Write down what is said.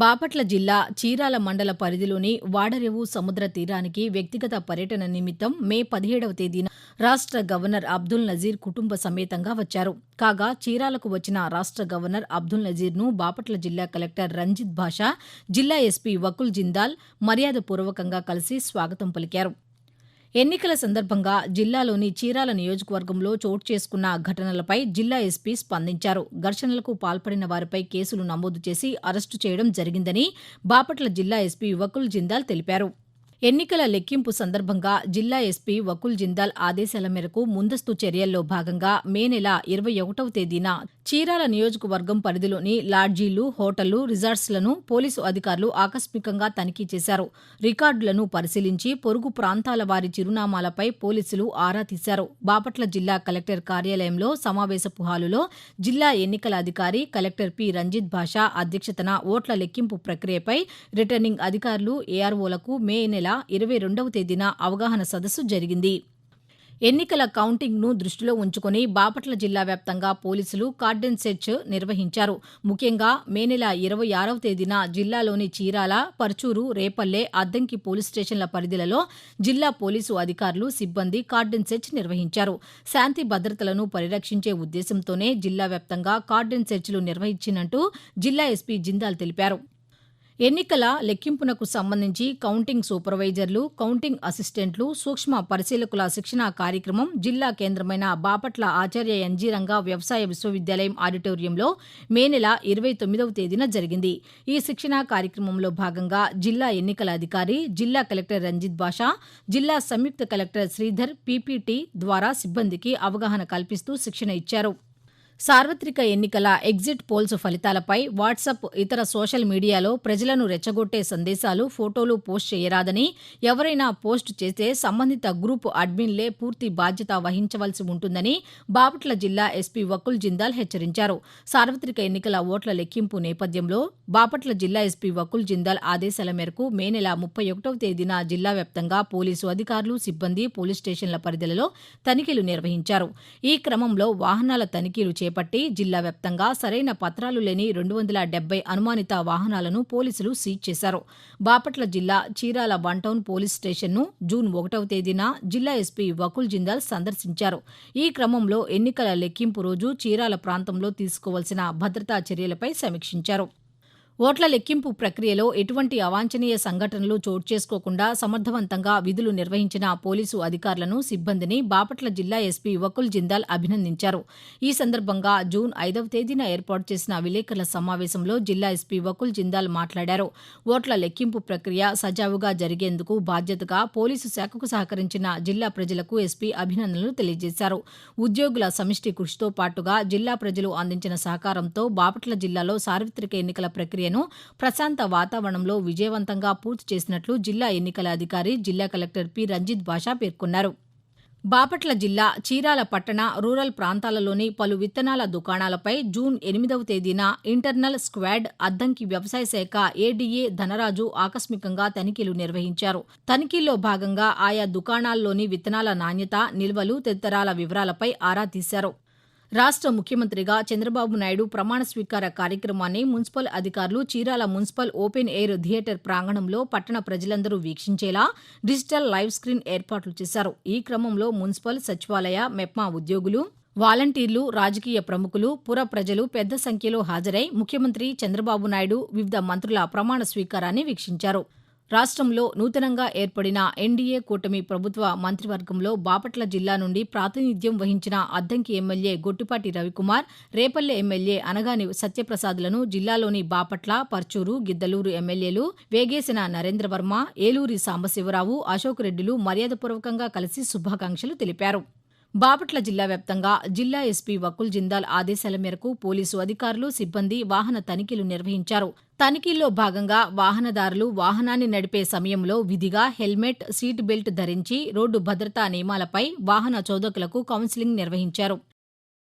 బాపట్ల జిల్లా చీరాల మండల పరిధిలోని వాడరేవు సముద్ర తీరానికి వ్యక్తిగత పర్యటన నిమిత్తం మే పదిహేడవ తేదీన రాష్ట్ర గవర్నర్ అబ్దుల్ నజీర్ కుటుంబ సమేతంగా వచ్చారు. కాగా చీరాలకు వచ్చిన రాష్ట్ర గవర్నర్ అబ్దుల్ నజీర్ను బాపట్ల జిల్లా కలెక్టర్ రంజిత్ భాషా జిల్లా ఎస్పీ వకుల్ జిందాల్ మర్యాదపూర్వకంగా కలిసి స్వాగతం పలికారు. ఎన్నికల సందర్భంగా జిల్లాలోని చీరాల నియోజకవర్గంలో చోటు చేసుకున్న ఘటనలపై జిల్లా ఎస్పీ స్పందించారు. ఘర్షణలకు పాల్పడిన వారిపై కేసులు నమోదు చేసి అరెస్టు చేయడం జరిగిందని బాపట్ల జిల్లా ఎస్పీ వకుల్ జిందాల్ తెలిపారు. ఎన్నికల లెక్కింపు సందర్భంగా జిల్లా ఎస్పీ వకుల్ జిందాల్ ఆదేశాల మేరకు ముందస్తు చర్యల్లో భాగంగా మే నెల ఇరవై ఒకటవ తేదీన చీరాల నియోజకవర్గం పరిధిలోని లాడ్జీలు హోటళ్ళు రిజార్ట్స్లను పోలీసు అధికారులు ఆకస్మికంగా తనిఖీ చేశారు. రికార్డులను పరిశీలించి పొరుగు ప్రాంతాల వారి చిరునామాలపై పోలీసులు ఆరా తీశారు. బాపట్ల జిల్లా కలెక్టర్ కార్యాలయంలో సమావేశపు హాలులో జిల్లా ఎన్నికల అధికారి కలెక్టర్ పి. రంజిత్ భాషా అధ్యక్షతన ఓట్ల లెక్కింపు ప్రక్రియపై రిటర్నింగ్ అధికారులు ఏఆర్ఓలకు మే నెల ఇరవై రెండవ తేదీన అవగాహన సదస్సు జరిగింది. ఎన్నికల కౌంటింగ్ను దృష్టిలో ఉంచుకుని బాపట్ల జిల్లా వ్యాప్తంగా పోలీసులు కార్డెన్ సెర్చ్ నిర్వహించారు. ముఖ్యంగా మే నెల ఇరవై ఆరవ తేదీన జిల్లాలోని చీరాల పర్చూరు రేపల్లె అద్దంకి పోలీస్ స్టేషన్ల పరిధిలలో జిల్లా పోలీసు అధికారులు సిబ్బంది కార్డెన్ సెర్చ్ నిర్వహించారు. శాంతి భద్రతలను పరిరక్షించే ఉద్దేశంతోనే జిల్లా వ్యాప్తంగా కార్డెన్ సెర్చ్లు నిర్వహించినట్టు జిల్లా ఎస్పీ జిందాల్ తెలిపారు. ఎన్నికల లెక్కింపునకు సంబంధించి కౌంటింగ్ సూపర్వైజర్లు కౌంటింగ్ అసిస్టెంట్లు సూక్ష్మ పరిశీలకుల శిక్షణా కార్యక్రమం జిల్లా కేంద్రమైన బాపట్ల ఆచార్య ఎన్జీరంగా వ్యవసాయ విశ్వవిద్యాలయం ఆడిటోరియంలో మే నెల ఇరవై తొమ్మిదవ తేదీన జరిగింది. ఈ శిక్షణా కార్యక్రమంలో భాగంగా జిల్లా ఎన్నికల అధికారి జిల్లా కలెక్టర్ రంజిత్ బాషా జిల్లా సంయుక్త కలెక్టర్ శ్రీధర్ పీపీటీ ద్వారా సిబ్బందికి అవగాహన కల్పిస్తూ శిక్షణ ఇచ్చారు. సార్వత్రిక ఎన్నికల ఎగ్జిట్ పోల్స్ ఫలితాలపై వాట్సాప్ ఇతర సోషల్ మీడియాలో ప్రజలను రెచ్చగొట్టే సందేశాలు ఫోటోలు పోస్ట్ చేయరాదని ఎవరైనా పోస్ట్ చేస్తే సంబంధిత గ్రూప్ అడ్మిన్లే పూర్తి బాధ్యత వహించవలసి ఉంటుందని బాపట్ల జిల్లా ఎస్పీ వకుల్ జిందాల్ హెచ్చరించారు. సార్వత్రిక ఎన్నికల ఓట్ల లెక్కింపు నేపథ్యంలో బాపట్ల జిల్లా ఎస్పీ వకుల్ జిందాల్ ఆదేశాల మేరకు మే నెల ముప్పై ఒకటవ తేదీన జిల్లా వ్యాప్తంగా పోలీసు అధికారులు సిబ్బంది పోలీస్ స్టేషన్ల పరిధిలో తనిఖీలు నిర్వహించారు. ఈ క్రమంలో వాహనాల తనిఖీలు చేపట్టి జిల్లా వ్యాప్తంగా సరైన పత్రాలు లేని రెండు వందల డెబ్బై అనుమానిత వాహనాలను పోలీసులు సీజ్ చేశారు. బాపట్ల జిల్లా చీరాల వన్ టౌన్ పోలీస్ స్టేషన్ను జూన్ ఒకటవ తేదీన జిల్లా ఎస్పీ వకుల్ జిందాల్ సందర్శించారు. ఈ క్రమంలో ఎన్నికల లెక్కింపు రోజు చీరాల ప్రాంతంలో తీసుకోవాల్సిన భద్రతా చర్యలపై సమీక్షించారు. ఓట్ల లెక్కింపు ప్రక్రియలో ఎటువంటి అవాంఛనీయ సంఘటనలు చోటు చేసుకోకుండా సమర్థవంతంగా విధులు నిర్వహించిన పోలీసు అధికారులను సిబ్బందిని బాపట్ల జిల్లా ఎస్పీ వకుల్ జిందాల్ అభినందించారు. ఈ సందర్భంగా జూన్ ఐదవ తేదీన ఏర్పాటు చేసిన విలేకరుల సమావేశంలో జిల్లా ఎస్పీ వకుల్ జిందాల్ మాట్లాడారు. ఓట్ల లెక్కింపు ప్రక్రియ సజావుగా జరిగేందుకు బాధ్యతగా పోలీసు శాఖకు సహకరించిన జిల్లా ప్రజలకు ఎస్పీ అభినందనలు తెలియజేశారు. ఉద్యోగుల సమిష్టి కృషితో పాటుగా జిల్లా ప్రజలు అందించిన సహకారంతో బాపట్ల జిల్లాలో సార్వత్రిక ఎన్నికల ప్రక్రియ ప్రక్రియను ప్రశాంత వాతావరణంలో విజయవంతంగా పూర్తి చేసినట్లు జిల్లా ఎన్నికల అధికారి జిల్లా కలెక్టర్ పి. రంజిత్ భాషా పేర్కొన్నారు. బాపట్ల జిల్లా చీరాల పట్టణ రూరల్ ప్రాంతాలలోని పలు విత్తనాల దుకాణాలపై జూన్ ఎనిమిదవ తేదీన ఇంటర్నల్ స్క్వాడ్ అద్దంకి వ్యవసాయ శాఖ ఏడీఏ ధనరాజు ఆకస్మికంగా తనిఖీలు నిర్వహించారు. తనిఖీల్లో భాగంగా ఆయా దుకాణాల్లోని విత్తనాల నాణ్యత నిల్వలు తదితరాల వివరాలపై ఆరా తీశారు. రాష్ట్ర ముఖ్యమంత్రిగా చంద్రబాబు నాయుడు ప్రమాణ స్వీకార కార్యక్రమాన్ని మున్సిపల్ అధికారులు Chirala municipal open air theatre ప్రాంగణంలో పట్టణ ప్రజలందరూ వీక్షించేలా డిజిటల్ లైవ్ స్క్రీన్ ఏర్పాట్లు చేశారు. ఈ క్రమంలో మున్సిపల్ సచివాలయ మెప్మా ఉద్యోగులు వాలంటీర్లు రాజకీయ ప్రముఖులు పుర ప్రజలు పెద్ద సంఖ్యలో హాజరై ముఖ్యమంత్రి చంద్రబాబు నాయుడు వివిధ మంత్రుల ప్రమాణ స్వీకారాన్ని వీక్షించారు. రాష్ట్రంలో నూతనంగా ఏర్పడిన ఎన్డీఏ కూటమి ప్రభుత్వ మంత్రివర్గంలో బాపట్ల జిల్లా నుండి ప్రాతినిధ్యం వహించిన అద్దంకి ఎమ్మెల్యే గొట్టిపాటి రవికుమార్ రేపల్లె ఎమ్మెల్యే అనగాని సత్యప్రసాద్లను జిల్లాలోని బాపట్ల పర్చూరు గిద్దలూరు ఎమ్మెల్యేలు వేగేసిన నరేంద్రవర్మ ఏలూరి సాంబశివరావు అశోక్ రెడ్డిలు మర్యాదపూర్వకంగా కలిసి శుభాకాంక్షలు తెలిపారు. బాపట్ల జిల్లా వ్యాప్తంగా జిల్లా ఎస్పీ వకుల్ జిందాల్ ఆదేశాల మేరకు పోలీసు అధికారులు సిబ్బంది వాహన తనిఖీలు నిర్వహించారు. తనిఖీల్లో భాగంగా వాహనదారులు వాహనాన్ని నడిపే సమయంలో విధిగా హెల్మెట్ సీట్ బెల్ట్ ధరించి రోడ్డు భద్రతా నియమాలపై వాహన చోదకులకు కౌన్సిలింగ్ నిర్వహించారు.